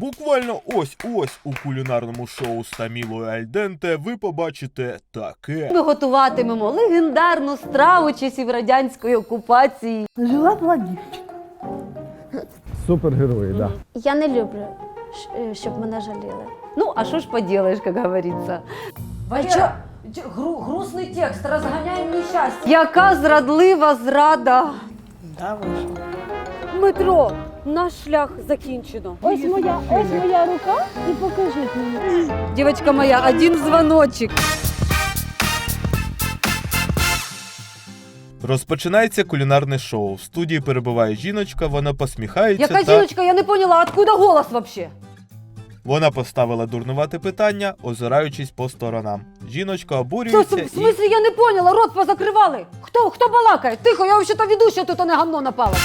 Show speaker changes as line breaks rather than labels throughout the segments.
Буквально ось-ось у кулінарному шоу з Тамілою Альденте ви побачите таке.
Ми готуватимемо легендарну страву часів радянської окупації.
Жила була дівчинка.
Супергерої, так. Да.
Я не люблю, е, щоб мене жаліли.
Ну, а що ж поделаешь, как говорится.
Валера, гру- грустный текст, разгоняем несчастье.
Яка зрадлива зрада.
Да.
Дмитро, наш шлях закінчено.
Ось моя, ось моя рука і покажіть мені.
Дівчинка моя, один дзвоночок.
Розпочинається кулінарне шоу. В студії перебуває жіночка, вона посміхається
Яка
та
жіночка, я не поняла, откуда голос вообще?
вона поставила дурнувате питання, озираючись по сторонам. Жіночка обурюється
в
і
смысле, я не поняла, рот позакривали. Хто, хто балакає? Тихо, я взагалі-то ведуща, тут а не гамно напала.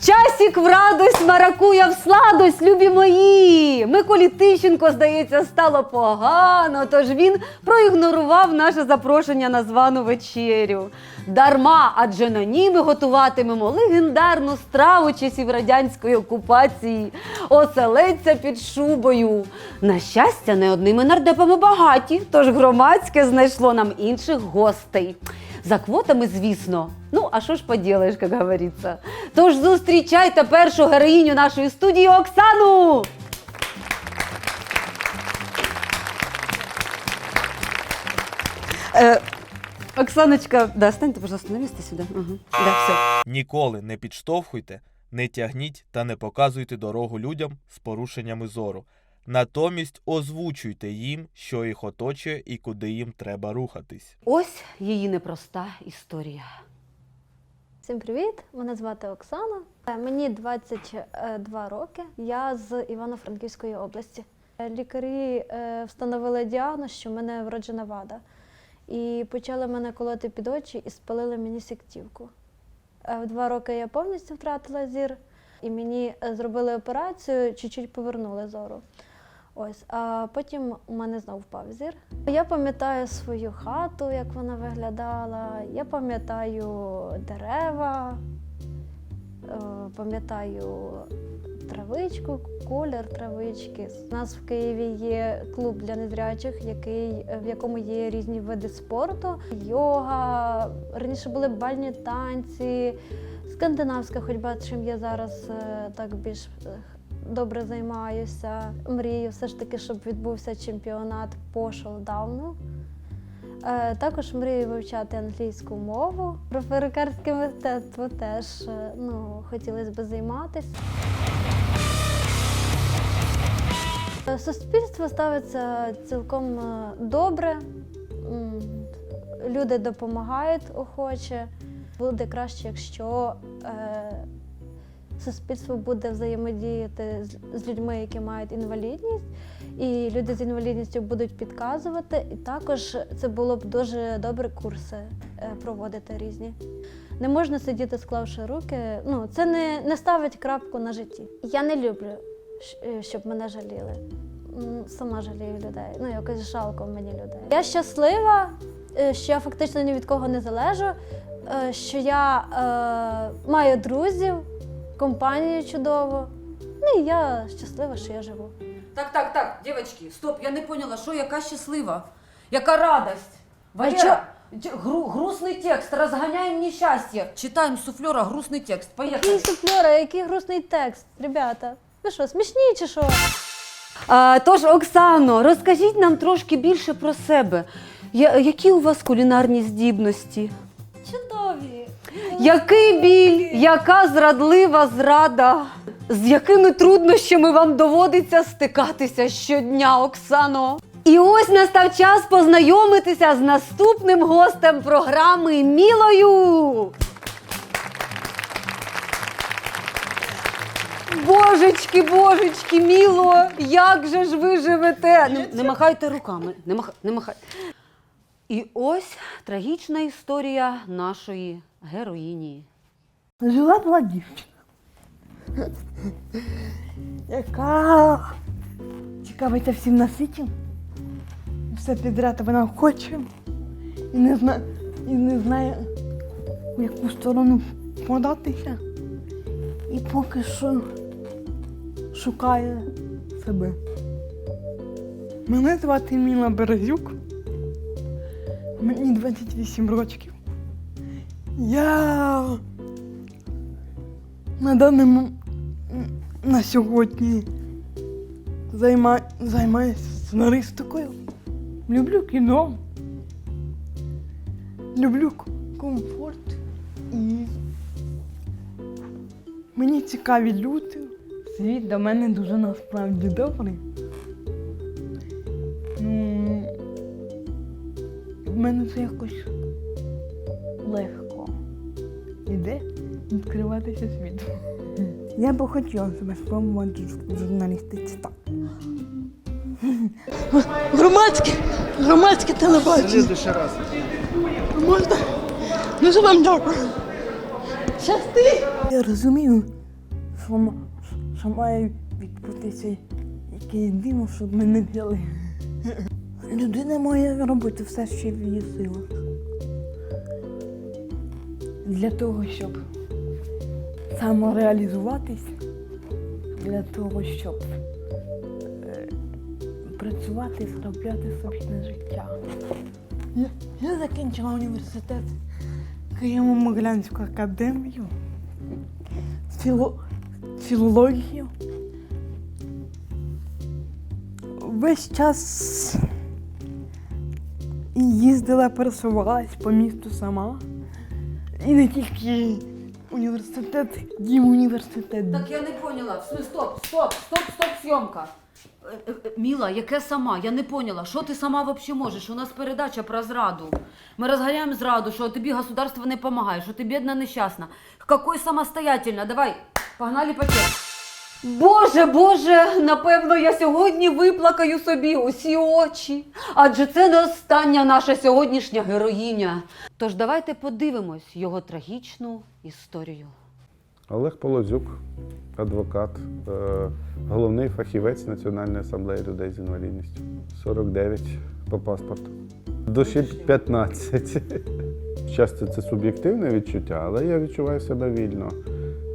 Часік в радость, маракуя в сладость, любі мої. Миколі Тищенко, здається, стало погано, тож він проігнорував наше запрошення на звану вечерю. Дарма, адже на ній ми готуватимемо легендарну страву часів радянської окупації. Оселедця під шубою. На щастя, не одними нардепами багаті, тож громадське знайшло нам інших гостей. За квотами, звісно. Ну, а що ж поділаєш, як говориться. Тож зустрічайте першу героїню нашої студії Оксану! Е, Оксаночка, да, станьте, пожалуйста, на місце сюди. Угу. Да, все.
ніколи не підштовхуйте, не тягніть та не показуйте дорогу людям з порушеннями зору. Натомість озвучуйте їм, що їх оточує і куди їм треба рухатись.
Ось її непроста історія.
Всім привіт! Мене звати Оксана. Е, Мені 22 роки. Я з Івано-Франківської області. Е, Лікарі е, встановили діагноз, що в мене вроджена вада. І почали мене колоти під очі і спалили мені сіктівку. Е, В два роки я повністю втратила зір, і мені е, зробили операцію, чуть-чуть повернули зору. Ось, а потім у мене знов впав зір. Я пам'ятаю свою хату, як вона виглядала. Я пам'ятаю дерева, е, пам'ятаю травичку, колір травички. У нас в Києві є клуб для незрячих, який, в якому є різні види спорту, йога. Раніше були бальні танці, скандинавська ходьба, чим я зараз е, так більш е, добре займаюся. Мрію все ж таки, щоб відбувся чемпіонат по шоудауну. Е, Також мрію вивчати англійську мову. Про мистецтво теж е, ну, хотілося б займатися. Е, Суспільство ставиться цілком добре. Люди допомагають охоче. Буде краще, якщо суспільство буде взаємодіяти з, людьми, які мають інвалідність, і люди з інвалідністю будуть підказувати. І також це було б дуже добре курси е, проводити різні. Не можна сидіти, склавши руки. Ну, це не, не ставить крапку на житті. Я не люблю, е, щоб мене жаліли. Сама жалію людей. Ну, якось жалко мені людей. Я щаслива, е, що я фактично ні від кого не залежу, що я е, маю друзів, компанію чудову. Ну і я щаслива, що я живу.
Так, так, так, девочки, стоп, я не поняла, що яка щаслива, яка радость. Валера, гру- грустный текст, разгоняем несчастье. Читаем суфлера грустный текст, поехали.
Який суфльора, який грустний текст, ребята. Ви що, смішні чи що?
А, тож, Оксано, розкажіть нам трошки більше про себе. Я, які у вас кулінарні здібності? Який біль, яка зрадлива зрада? З якими труднощами вам доводиться стикатися щодня, Оксано? І ось настав час познайомитися з наступним гостем програми Мілою. Божечки, божечки, міло, як же ж ви живете? Не, не махайте руками, не, маха, не махайте. І ось трагічна історія нашої героїні.
Жила була дівчинка. Яка цікавиться всім на світі. Все підряд вона хоче. І не знає, і не знає, в яку сторону податися. І поки що шукає себе. Мене звати Міла Березюк. Мені 28 років. Я на даному на сьогодні займа, займаюся сценаристикою. Люблю кіно. Люблю комфорт і мені цікаві люди. Світ до мене дуже насправді добрий. Ну, в мене це якось відкриватися світу. Я би хотіла себе спробувати в журналістиці так. Громадське, громадське телебачення.
Следующий раз.
Можна? Дуже вам дякую. Щасти! Я розумію, що, що має відбутися якесь диво, щоб мене взяли. Людина має робити все, що в її силах. Для того, щоб самореалізуватись, для того, щоб е, працювати, заробляти собі життя. Я, я закінчила університет Києво-Могилянську академію, філо, філологію. Весь час їздила, пересувалась по місту сама. І не тільки університет, дім університет.
Так я не поняла. Стоп, стоп, стоп, стоп, зйомка. Е, е, е, Міла, яке сама? Я не поняла. Що ти сама взагалі можеш? У нас передача про зраду. Ми розгоряємо зраду, що тобі государство не допомагає, що ти бідна нещасна. Какой самостоятельно? Давай, погнали пакет.
Боже, Боже, напевно, я сьогодні виплакаю собі усі очі. Адже це не остання наша сьогоднішня героїня. Тож давайте подивимось його трагічну історію.
Олег Полозюк, адвокат, е, головний фахівець Національної асамблеї людей з інвалідністю. 49 по паспорту. Душі 15. Щастя, це суб'єктивне відчуття, але я відчуваю себе вільно,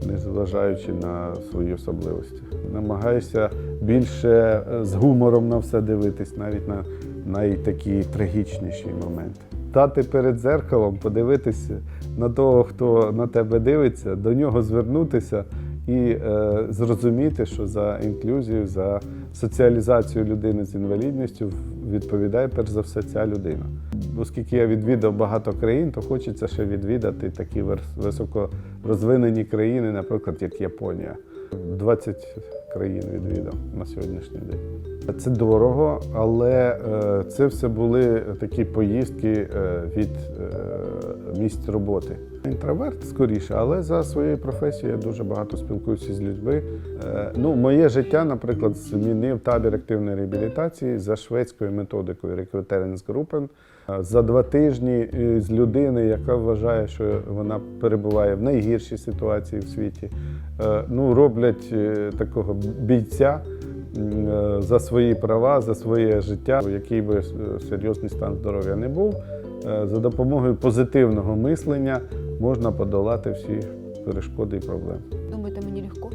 незважаючи на свої особливості. Намагаюся більше е, з гумором на все дивитись, навіть на найтакі трагічніші моменти. Стати перед дзеркалом, подивитися на того, хто на тебе дивиться, до нього звернутися і е, зрозуміти, що за інклюзію, за соціалізацію людини з інвалідністю відповідає перш за все ця людина. Оскільки я відвідав багато країн, то хочеться ще відвідати такі високорозвинені країни, наприклад, як Японія. 20 країн відвідав на сьогоднішній день. Це дорого, але е, це все були такі поїздки е, від е, місць роботи. Інтроверт скоріше, але за своєю професією я дуже багато спілкуюся з людьми. Ну, моє життя, наприклад, змінив табір активної реабілітації за шведською методикою. Е, За два тижні з людини, яка вважає, що вона перебуває в найгіршій ситуації в світі, ну, роблять такого бійця за свої права, за своє життя, який би е, серйозний стан здоров'я не був. е, За допомогою позитивного мислення можна подолати всі перешкоди і проблеми.
Думаєте, мені легко?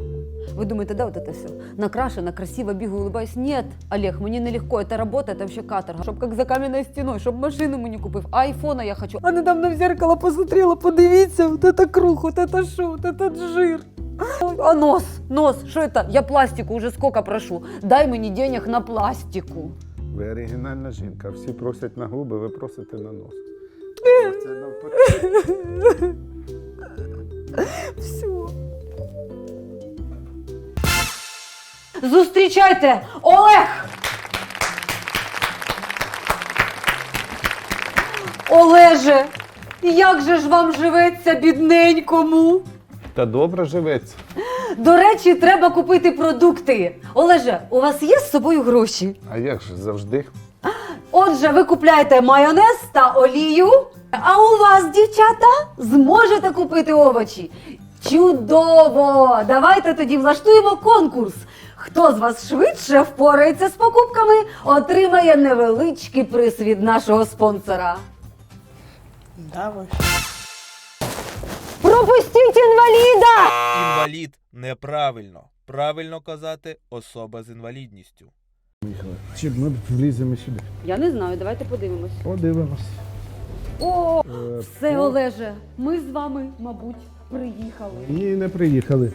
Вы думаете, да, вот это все? Накрашена, красиво, бегаю, улыбаюсь. Нет, Олег, мне нелегко. Это работа, это вообще каторга. Чтоб как за каменной стеной, чтоб машину мені купив. А айфона я хочу. А недавно в зеркало посмотрела, подивіться, вот это круг, вот это шо, вот этот жир. А нос, нос, що это? Я пластику уже сколько прошу. Дай мені денег на пластику.
Ви оригінальна жінка. Всі просять на губи, ви просите на нос. Це навпаки.
Все.
Зустрічайте, Олег! Олеже, як же ж вам живеться бідненькому?
Та добре живеться.
До речі, треба купити продукти. Олеже, у вас є з собою гроші?
А як же завжди?
Отже, ви купляєте майонез та олію. А у вас, дівчата, зможете купити овочі. Чудово! Давайте тоді влаштуємо конкурс. Хто з вас швидше впорається з покупками, отримає невеличкий приз від нашого спонсора.
Давай.
Пропустіть інваліда!
Інвалід неправильно. правильно казати особа з інвалідністю.
Чи ми вліземо сюди?
Я не знаю, давайте подивимось.
Подивимось.
О,
Е,
все, Олеже, ми з вами, мабуть, приїхали.
Ні, не приїхали.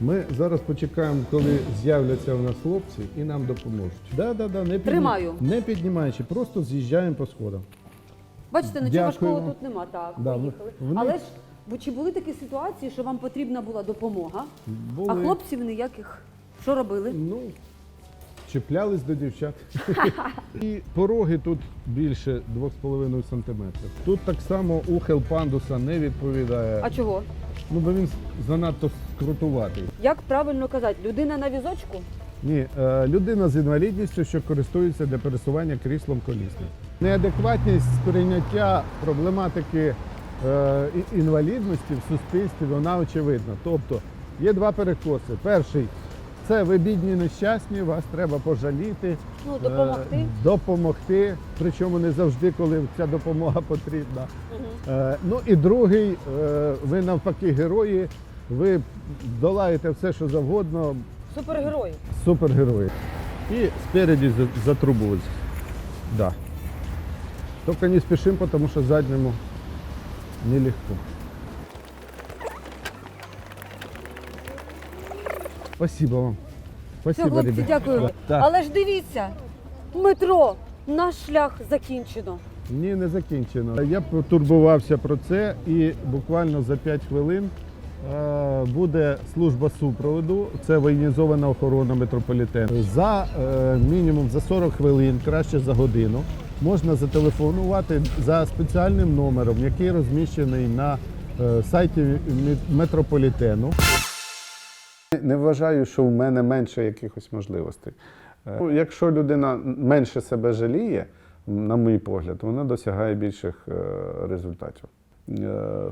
Ми зараз почекаємо, коли з'являться у нас хлопці і нам допоможуть. Да, да, да, не підні-
Тримаю.
Не піднімаючи, просто з'їжджаємо по сходам.
Бачите, нічого
Дякую.
важкого тут нема. Так,
Да,
поїхали.
вони-
Але ж, бо чи були такі ситуації, що вам потрібна була допомога,
Були,
а хлопців ніяких. Що робили?
ну, чіплялись до дівчат. і пороги тут більше 2,5 см. Тут так само ухил пандуса не відповідає.
А чого?
Ну, бо він занадто скрутуватий.
Як правильно казати, людина на візочку?
Ні, е, людина з інвалідністю, що користується для пересування кріслом колісним. Неадекватність сприйняття проблематики інвалідності в суспільстві вона очевидна. Тобто є два перекоси. Перший це ви бідні нещасні, вас треба пожаліти,
Ну,
е,
допомогти.
допомогти, причому не завжди, коли ця допомога потрібна. Е, ну і другий, е, ви навпаки герої, ви долаєте все, що завгодно,
Супергерої.
супергерої. И спереди за- затрубывать. Да. Только не спешим, потому что заднему нелегко. Спасибо вам.
Все,
Спасибо,
хлопці,
ребят.
дякую.
Так.
Але ж дивіться, метро, наш шлях закінчено.
Ні, не закінчено. Я потурбувався про це і буквально за 5 хвилин е, буде служба супроводу. Це воєнізована охорона метрополітену. За е, мінімум за 40 хвилин, краще за годину, можна зателефонувати за спеціальним номером, який розміщений на е, сайті метрополітену. Не вважаю, що в мене менше якихось можливостей. Е, ну, Якщо людина менше себе жаліє, на мій погляд, вона досягає більших е, результатів.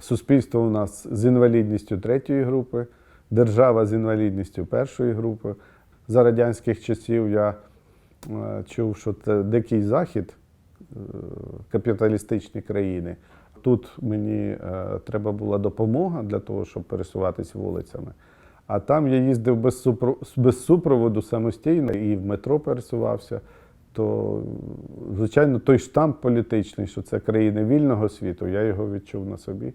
Суспільство у нас з інвалідністю третьої групи, держава з інвалідністю першої групи. За радянських часів я чув, що це дикий захід, капіталістичні країни. Тут мені е, треба була допомога для того, щоб пересуватися вулицями. А там я їздив без, без супроводу самостійно і в метро пересувався. То, звичайно, той штамп політичний, що це країни вільного світу, я його відчув на собі,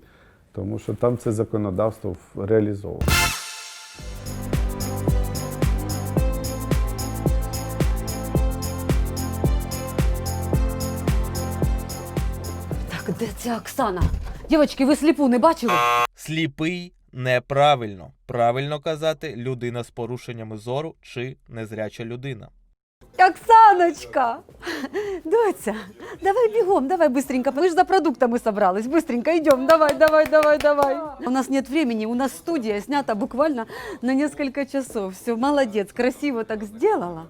тому що там це законодавство реалізовано.
ця Оксана? Дівчатки, ви сліпу не бачили?
Сліпий неправильно. Правильно казати людина з порушеннями зору чи незряча людина.
Оксаночка! Доця, давай бігом, давай быстренько. Мы же за продуктами собрались. Быстренько идем. Давай, давай, давай, давай. У нас нет времени, у нас студия снята буквально на несколько часов. Все, молодец, красиво так сделала.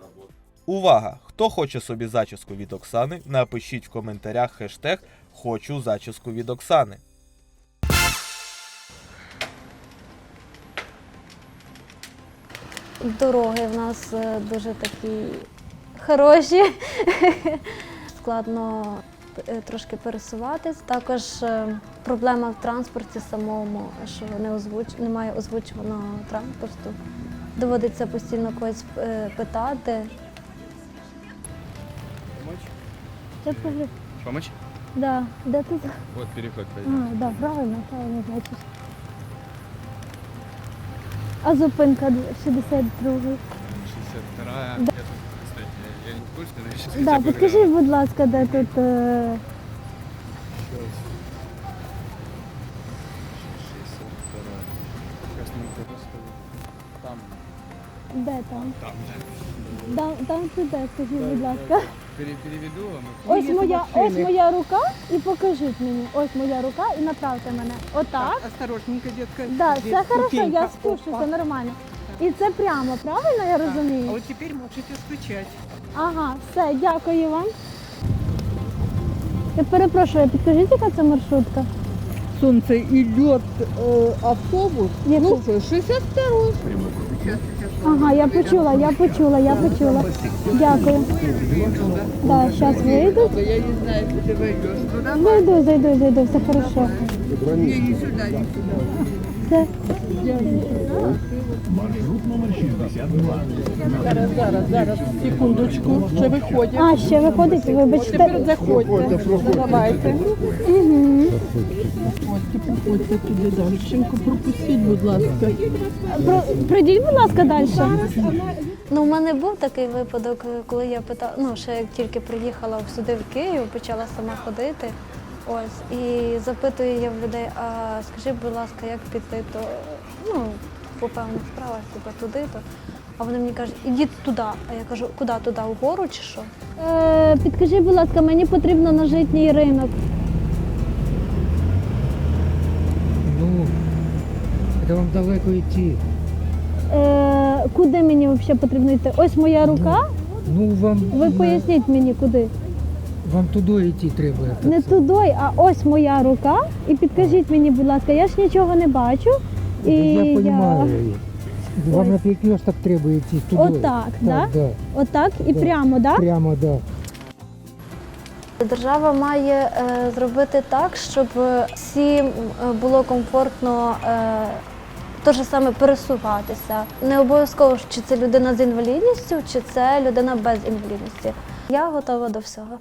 Увага! Хто хоче собі зачіску від Оксани, напишіть в коментарях хештег Хочу зачіску від Оксани.
Дороги в нас е, дуже такі хороші. Складно е, трошки пересуватись. Також е, проблема в транспорті самому, що не озвуч... немає озвучуваного транспорту. Доводиться постійно когось питати.
Помочь? Помочь?
Да, де тут?
Вот переход
А, да, правильно, правильно, значить. А зупинка 62
62 Я тут, кстати, я не в курсе, но я сейчас
Да, підкажіть, будь ласка, де тут. Е...
62 Сейчас мы куда Там,
Де там?
там,
Там, там це де, скажіть, будь ласка.
Пере- Переведу вам.
Ось моя, ось моя рука і покажіть мені. Ось моя рука і направте мене. Отак.
Осторожненько, дітка.
Да,
Здесь
все хорошо, я спущуся
Опа.
нормально. І це прямо, правильно я
А
розумію?
вот теперь можете стучать.
Ага, все, дякую вам. Я перепрошую, підкажіть, яка це маршрутка?
Солнце идет э, автобус.
Яку?
Ну, 62
Ага, я почула, я почула, я почула. Дякую. Да, зараз вийду.
Я не знаю, если ты войдешь туда.
Зайду, зайду, зайду, все хорошо.
Не, не сюда, не сюда.
Все.
Зараз, зараз, зараз, секундочку, ще виходять.
А, ще виходить, вибачте.
Тепер заходьте. Давайте.
Угу.
Проходьте, проходьте туди далі. Пропустіть, будь ласка.
Про, пройдіть, будь ласка, далі.
Ну, у мене був такий випадок, коли я питала, ну ще як тільки приїхала сюди в Київ, почала сама ходити. Ось, і запитую я в людей, а скажіть, будь ласка, як піти, то ну, по певних справах, типу туди, то. А вони мені кажуть, ідіть туди. А я кажу, куди туди, вгору чи що?
Е, підкажіть, будь ласка, мені потрібно на житній ринок.
Ну, это вам далеко йти.
Е, куди мені взагалі потрібно йти? Ось моя рука.
Ну, вам,
Ви поясніть мені, куди.
вам туди йти треба.
Не туди, а ось моя рука. І підкажіть мені, будь ласка, я ж нічого не бачу. І
я розумію. Вам на перекресток треба йти туди.
Отак, да?
да?
Отак і
Да.
прямо, так? Да?
Прямо, да.
Держава має е, зробити так, щоб всім е, було комфортно е, те ж саме пересуватися. Не обов'язково, чи це людина з інвалідністю, чи це людина без інвалідності. Я готова до всього.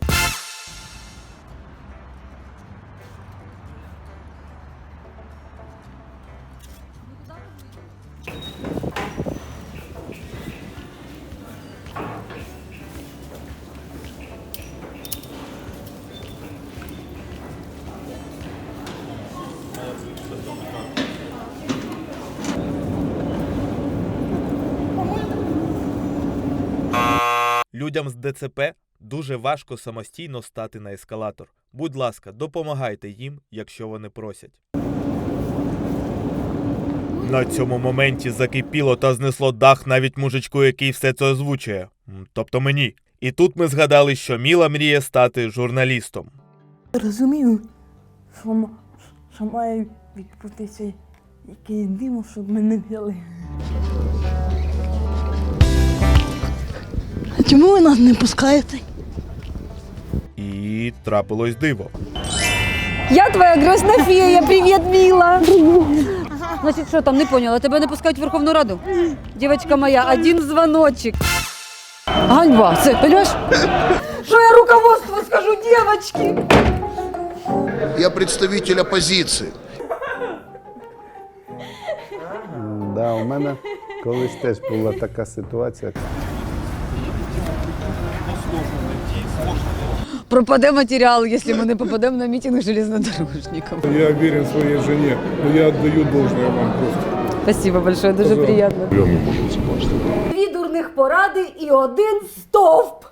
Людям з ДЦП дуже важко самостійно стати на ескалатор. Будь ласка, допомагайте їм, якщо вони просять. На цьому моменті закипіло та знесло дах навіть мужичку, який все це озвучує. Тобто мені. І тут ми згадали, що Міла мріє стати журналістом.
Розумію, що, що має відбутися якийсь димо, щоб мене взяли. Чому ви нас не пускаєте?
І трапилось диво.
Я твоя грозна фея, привіт, мила. Значить, що там, не поняла, тебе не пускають в Верховну Раду? Дівчинка моя, один дзвоночок. Ганьба, це, понимаешь? Що я руководству скажу, девочки?
Я представитель оппозиции.
М, Да, у мене колись теж була така ситуація.
Пропаде матеріал, якщо ми не попадемо на мітинг железнодорожників.
Я вірю своїй жені, але я віддаю должне вам просто.
Спасибо большое, дуже приємно. Дві дурних поради і один стовп.